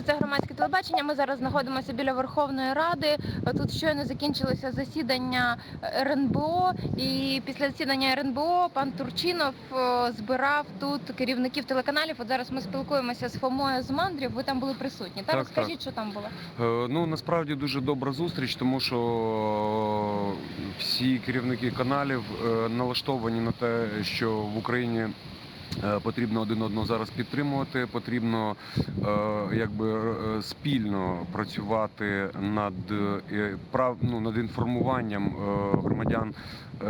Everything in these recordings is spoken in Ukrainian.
Отже, це громадське телебачення. Ми зараз знаходимося біля Верховної Ради. Тут щойно закінчилося засідання РНБО, і після засідання РНБО пан Турчинов збирав тут керівників телеканалів. От зараз ми спілкуємося з Фомою з Мандрів. Ви там були присутні. Та Так, розкажіть, що там було. Е, Ну насправді дуже добра зустріч, тому що е, всі керівники каналів е, налаштовані на те, що в Україні. Е, Потрібно один одного зараз підтримувати, потрібно е, якби е, спільно працювати над прав ну, над інформуванням громадян,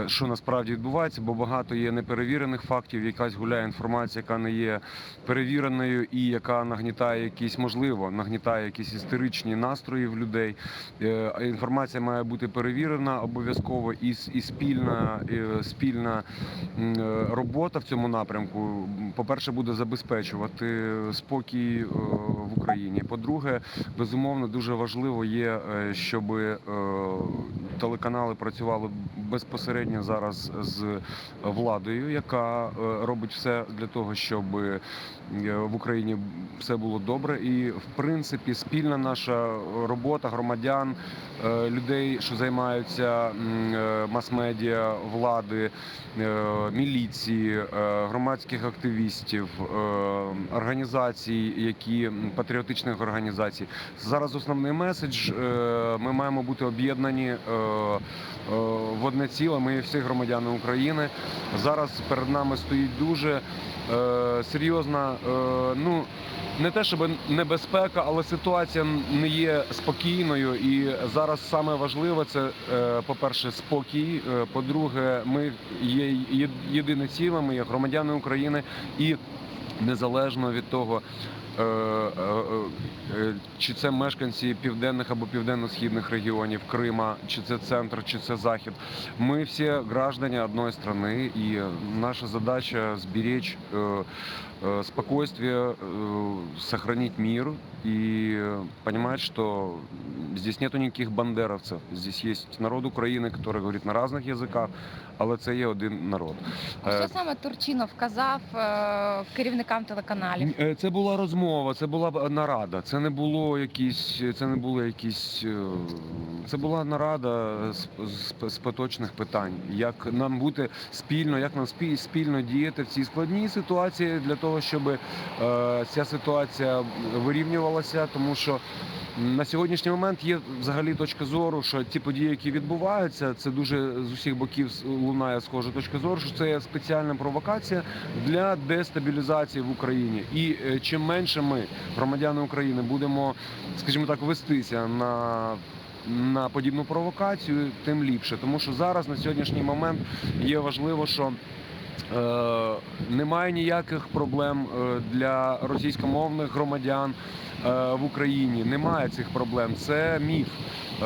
що насправді відбувається, бо багато є неперевірених фактів. Якась гуляє інформація, яка не є перевіреною і яка нагнітає якісь, можливо, нагнітає якісь істеричні настрої в людей. Інформація має бути перевірена обов'язково і, і спільна, е, спільна робота в цьому напрямку. По-перше, буде забезпечувати спокій е, в Україні. По-друге, безумовно, дуже важливо є, е, щоб телеканали працювали безпосередньо зараз з владою, яка е, робить все для того, щоб е, в Україні все було добре. І в принципі, спільна наша робота громадян, е, людей, що займаються е, мас-медіа, влади, е, міліції, е, громадських активістів, е, організацій, які патріотичних організацій. Зараз основний меседж. е, Ми маємо бути об'єднані е, в одне ціле. Ми всі громадяни України. Зараз перед нами стоїть дуже серйозна, ну не те, щоб небезпека, але ситуація не є спокійною. І зараз саме важливе це, е, по-перше, спокій. е, По-друге, ми є єдине ціле, ми є громадяни України і незалежно від того. е, е, е, Чи це мешканці південних або південно-східних регіонів Крима, чи це центр, чи це захід. Мы все граждане одной страны, и наша задача сберечь э, э, спокойствие, э, сохранить мир и э, понимать, что здесь нету никаких бандеровцев. Здесь есть народ Украины, который говорит на разных языках, але це є один народ. А Е, що саме Турчинов казав е, керівникам телеканалів? Е, Це була розмова, це була б нарада. Це не було якісь, це не було якісь. е, Це була нарада з, з, з поточних питань. Як нам бути спільно, як нам спі- спільно діяти в цій складній ситуації для того, щоб е, ця ситуація вирівнювалася, тому що. На сьогоднішній момент є взагалі точка зору, що ті події, які відбуваються, це дуже з усіх боків лунає схожа точка зору, що це є спеціальна провокація для дестабілізації в Україні. І е, чим менше ми, громадяни України, будемо, скажімо так, вестися на. На подібну провокацію, тим ліпше, тому що зараз на сьогоднішній момент є важливо, що немає ніяких проблем е, для російськомовних громадян е, в Україні. Немає цих проблем. Це міф. Е,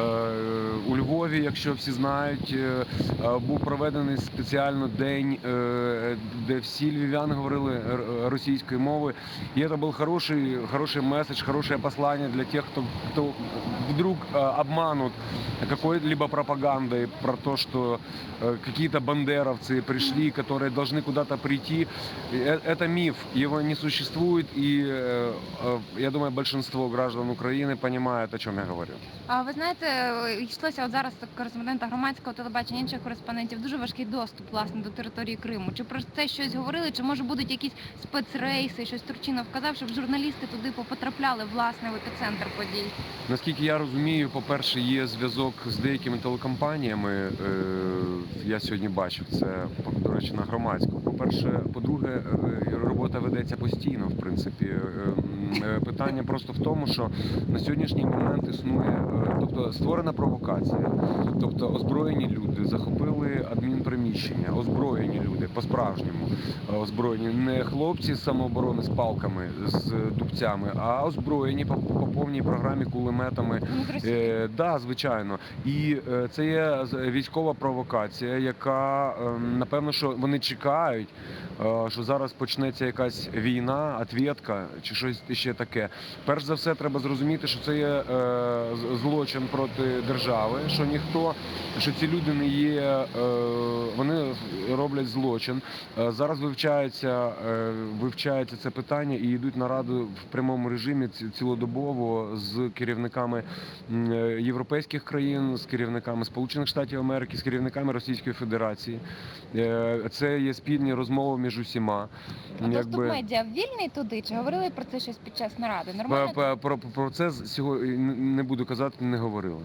У Львові, якщо всі знають, е, е, був проведений спеціально день, е, де всі львів'яни говорили р- російською мовою. И это был хороший, хороший месседж, хорошее послание для тех, кто, кто вдруг э, обманут какой-либо пропагандой про то, что э, какие-то бандеровцы пришли, которые должны куда-то прийти. Э, Это миф, его не существует, и э, э, я думаю, большинство граждан Украины понимает, о чем я говорю. А ви знаєте, е, йшлося от зараз кореспондента громадського телебачення інших кореспондентів дуже важкий доступ власне до території Криму. Чи про це щось говорили? Чи може будуть якісь спецрейси? Щось Турчинов казав, щоб журналісти туди потрапляли власне в епіцентр подій? Наскільки я розумію, по-перше, є зв'язок з деякими телекомпаніями. Е, Я сьогодні бачив це до речі на громадському. По-перше, по-друге, е, робота ведеться постійно. В принципі, Е, е, питання просто в тому, що на сьогоднішній момент існує, тобто створена провокація, тобто озброєні люди захопили адмінприміщення, озброєні люди по-справжньому озброєні, не хлопці з самооборони з палками, з дубцями, а озброєні по, по повній програмі кулеметами. Ну. Е, да, звичайно. І це є військова провокація, яка е, напевно, що вони чекають, е, що зараз почнеться якась війна, ответка чи щось ще таке. Перш за все, треба зрозуміти, що це є е, злочин проти держави, що ніхто, що ці люди не є, е, вони роблять злочин. Зараз вивчається, вивчається це питання і йдуть наради в прямому режимі цілодобово з керівниками європейських країн, з керівниками Сполучених Штатів Америки, з керівниками Російської Федерації. Це є спільні розмови між усіма. А доступ медіа вільний туди? Чи говорили про це щось під час наради? Нормально? Про, про, про це сьогодні не буду казати, не говорили.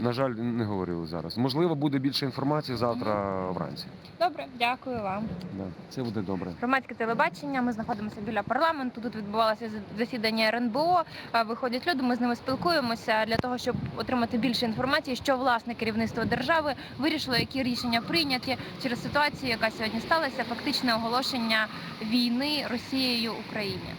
На жаль, не говорили зараз. Можливо, буде більше інформації завтра вранці. Добре, дякую вам. Да, це буде добре. Громадське телебачення. Ми знаходимося біля парламенту. Тут відбувалося засідання РНБО. Виходять люди. Ми з ними спілкуємося для того, щоб отримати більше інформації, що власне керівництво держави вирішило, які рішення прийняті через ситуацію, яка сьогодні сталася. Фактичне оголошення війни Росією Україні.